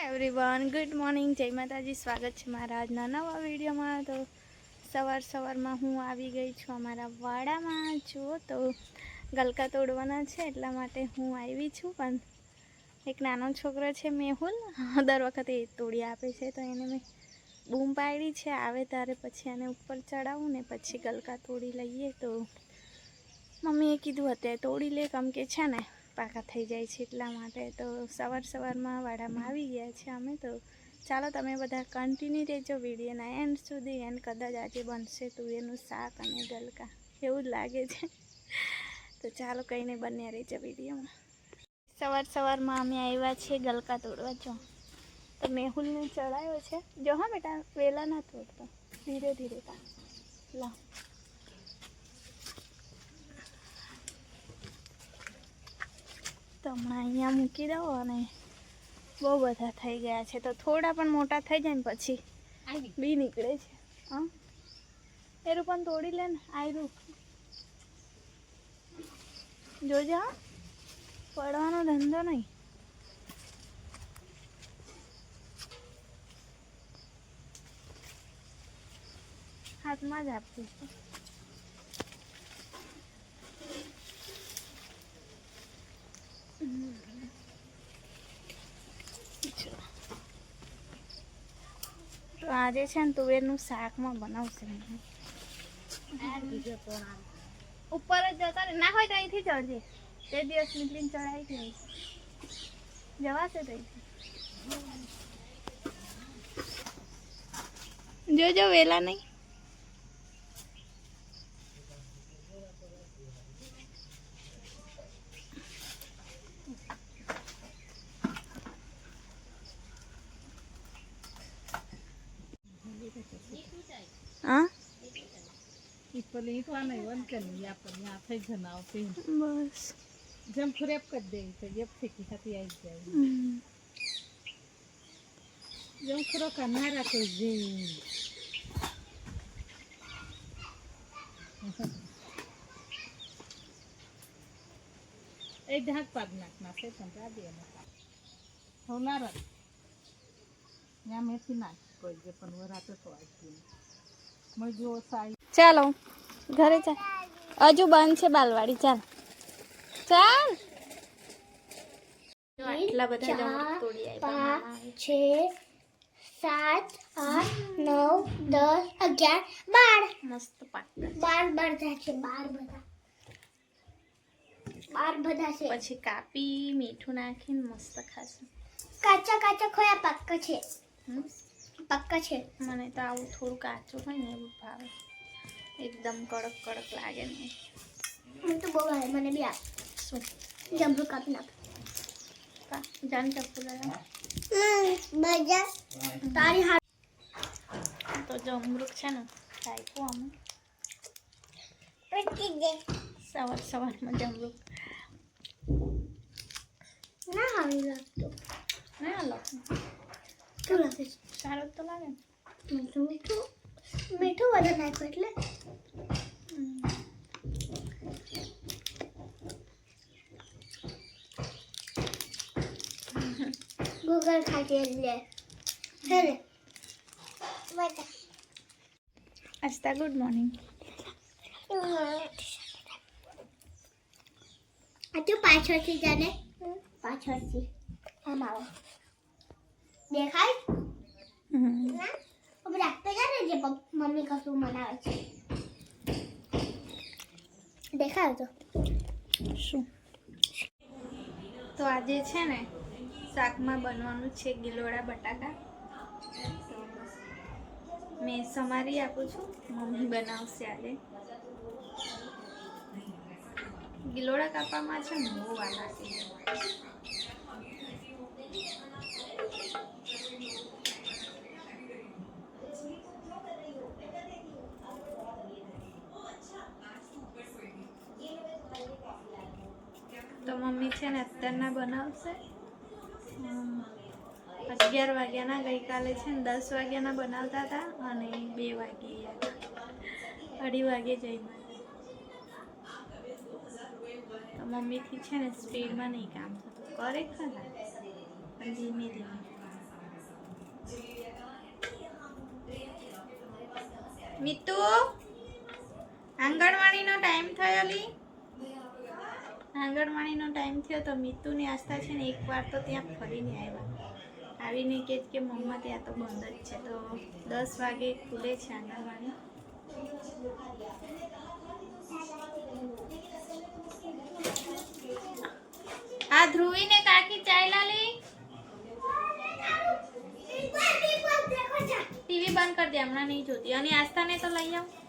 Everyone good morning જય માતાજી. સ્વાગત છે મારા આજના નવા વિડીયોમાં. તો સવાર સવારમાં હું આવી ગઈ છું અમારા વાડામાં. જુઓ તો ગલકા તોડવાના છે એટલા માટે હું આવી છું. પણ એક નાનો છોકરો છે મેહુલ. દર વખતે એ તોડી આપે છે. તો એને મેં બૂમ પાડી છે. આવે ત્યારે પછી એને ઉપર ચડાવું ને પછી ગલકા તોડી લઈએ. તો મમ્મીએ કીધું, અત્યારે તોડી લે. કેમ કે છે ને પાકા થઈ જાય છે એટલા માટે તો સવાર સવારમાં વાડામાં આવી ગયા છે અમે. તો ચાલો તમે બધા કન્ટિન્યુ રહેજો વિડીયોના એન્ડ સુધી એન્ડ કદાચ આજે બનશે તુવેરનું શાક અને ગલકા. એવું જ લાગે છે. તો ચાલો કંઈ નહીં, બન્યા રહેજો વિડીયોમાં. સવાર સવારમાં અમે આવ્યા છીએ ગલકા તોડવા. જો, તો મેહુલને ચડાયો છે. જો હા બેટા વહેલા ના તોડતો. ધીરે ધીરે લા. તો હમણાં અહીંયા મૂકી દો અને બહુ બધા થઈ ગયા છે. તો થોડા પણ મોટા થઈ જાય ને પછી બી નીકળે છે. હા. એરું પણ તોડી લે ને આયરું જોજે હા. પડવાનો ધંધો નહીં. હાથમાં જ આપતી આજે છે ને તુવેરનું શાકમાં બનાવશે. ઉપર જ જતા રે ના હોય તો અહીંથી ચડજે તે દિવસ નીકળીને ચડાવી હતી જવાશે તો જોજો વેલા નહીં. પેલી ઈંટવા નહીં વંકે નહીં આપણને આ થઈ જનાવ તે બસ જેમ ફ્રેપ કરી દેવી તો એક ફેંકી હતી આવી જાય હમ. જેમ ખરોખર ના રાખો જે એ ઢાક પાડ નાખ ના છે પણ રાડી એને હોનાર જ ત્યાં મેથી નાખ કોઈ જે પણ વરાતો તો આવી મજો સાઈ ચાલો ઘરે ચાલ. હજુ બંધ છે બાલવાડી ચાલ. ચાલ. આટલા બધા મામાએ. છ સાત આઠ નવ દસ અગિયાર બાર. મસ્ત બાર બધા છે બાર બધા. બાર બધા છે. પછી કાપી મીઠું નાખીને મસ્ત ખાશું. કાચા કાચા ખોયા પાક્કા છે? પક્કા છે. મને તો આવું થોડું કાચું હોય ને એવું ભાવે. એકદમ કડક કડક લાગે ને. મને તો બહુ ભાવે મને બી આપ શું? જમરૂ કાપી નાખ. જાન ચપ્પુ તારી હાથ. તો જમરૂક છે ને પટી દે સવાર સવારમાં જમરૂક. ના આવી લાગતો. ના લાગતો. સારું તો લાગે ને. તો મીઠું. મીઠું વધારે નાખ્યું એટલે. ગૂગલ ખાતી એટલે હે ને બધા આસ્તા ગુડ મોર્નિંગ. આ તું પાછળથી જાને. પાછળથી. આમ આવો. દેખાય? ના? હવે રાખતો જાને જે મમ્મી કશું બનાવે છે દેખાય તો શું? તો આજે છે ને શાકમાં બનવાનું છે ગિલોડા બટાકા. મેં સમારી આપું છું. મમ્મી બનાવશે આજે. ગિલોડા કાપવામાં છે ને બહુ વાર લાગે. બટરના બનાવશે. અગિયાર વાગ્યાના ગઈકાલે છે ને દસ વાગ્યાના બનાવતા હતા અને બે વાગે અઢી વાગે જઈમાં તો મમ્મીથી છે ને સ્પીડમાં નહીં કામ થતું. કરે ખરા. ધીમે ધીમે. મિતુ, આંગણવાડીનો ટાઈમ થયો લી? આંગણવાડીનો ટાઈમ થયો તો મિતુની આસ્થા છે ને એકવાર તો ત્યાં ફરીને આવ્યા. આવીને કે કે, મમ્મા, ત્યાં તો બંધ જ છે. તો દસ વાગે ખુલે છે આંગણવાડી. આ ધ્રુવીને કાકી ચાલ્યા લી. ટીવી બંધ કરી દે, હમણાં નહીં જોતી. અને આસ્થાને તો લઈ આવ.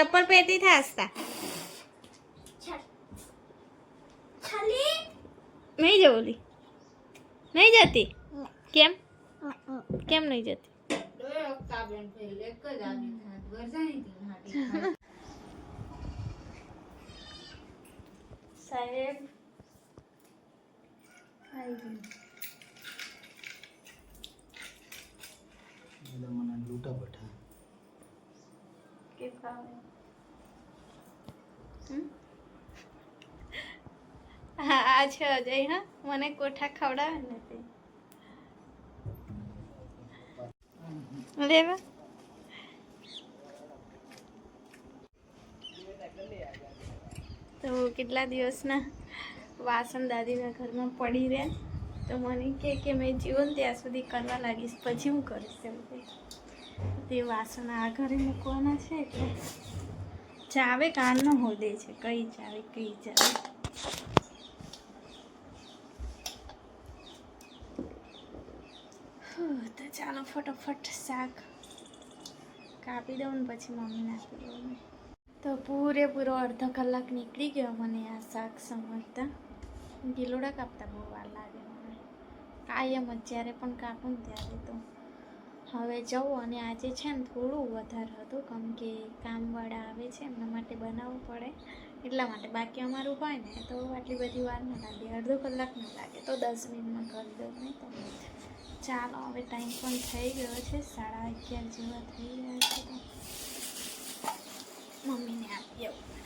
ચપ્પલ પહેરતી થાય છલી નહીં જવું લી નહીં જતી કેમ કેમ નહીં જતી સાહેબ એટલે મને લૂંટા બઠા કે ભાવે હમ? હા, આ છે અજય, હા. મને કોઠા ખવડાવે ને લેવા તો કેટલા દિવસના વાસણ દાદીના ઘરમાં પડી રહ્યા? તો મને કે કે મેં જીવન ત્યાં સુધી કરવા લાગીશ, પછી હું કરીશ એમ તે વાસણ આ ઘરે મૂકવાના છે એટલે? ચાવે કાનનો હોદે છે, કઈ ચાવે કઈ ચાવે હું, તો ચાલો ફટાફટ શાક કાપી દઉં ને પછી મમ્મીને આપી દઉં તો પૂરેપૂરો અડધો કલાક નીકળી ગયો મને આ શાક સમજતા ગીલોડા કાપતા બહુ વાર લાગે મને. કાયમ જ જ્યારે પણ કાપું ને ત્યારે તો. હવે જવું અને આજે છે ને થોડું વધારે હતું, કેમ કે કામવાળા આવે છે, એમના માટે બનાવવું પડે. એટલા માટે બાકી અમારું હોય ને, તો આટલી બધી વાર ન લાગે. અડધો કલાક ન લાગે. તો દસ મિનિટમાં કરી દઉં નહીં તો ચાલો, હવે ટાઈમ પણ થઈ ગયો છે, સાડા અગિયાર જેવા થઈ ગયા છે મમ્મીને આપી આવું.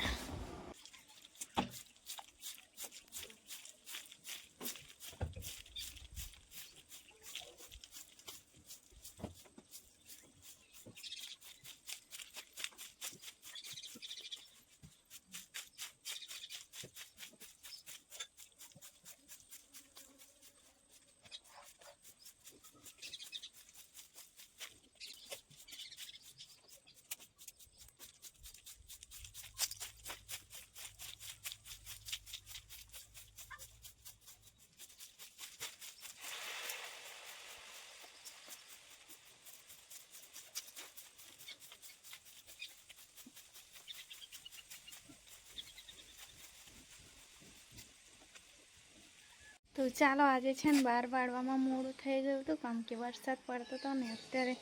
તો ચાલો આજે છે ને બહાર પાડવામાં મોડું થઈ ગયું હતું, કારણ કે વરસાદ પડતો હતો ને અત્યારે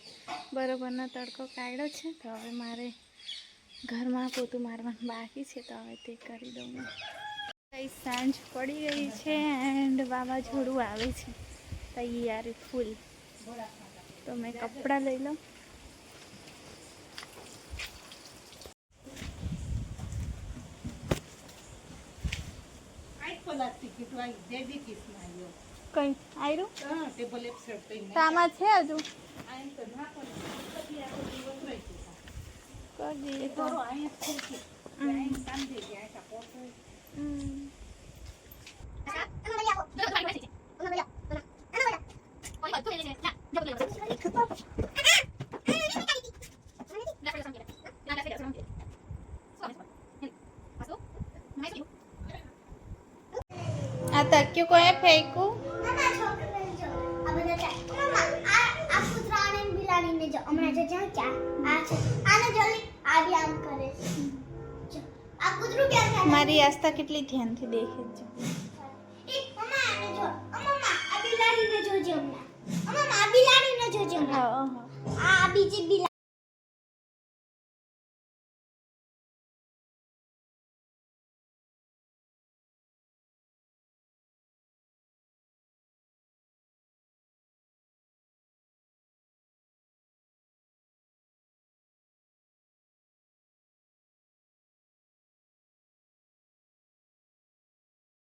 બરોબરનો તડકો કાઢ્યો છે, તો હવે મારે ઘરમાં પોતું મારવાનું બાકી છે, તો હવે તે કરી દઉં કઈ સાંજ પડી ગઈ છે એન્ડ વાવાઝોડું આવે છે, તૈયારી ફૂલ તો મેં કપડાં લઈ લઉં. ટિકિટ વાળી જેવી કિસમાં આવ્યો કઈ? આવ્યું હા ટેબલ સાઈડ થઈને તો આમાં છે હજુ? આમ તો ના ને. પછી આખો દિવસ રહી છે. કરી દઈએ તો. અહીંયા છે કે અહીંયા સાંજે ગયા હતા પોતું હમ. આ તક્યું કોઈ ફેંકું હમણાં જે જ્યાં ક્યાં આ છે આને જલ્દી આ બી આમ કરે છે. જો, આ કૂતરું ક્યાં ક્યાં મારી આસ્થા કેટલી ધ્યાનથી દેખે છે બીજી બિલાડી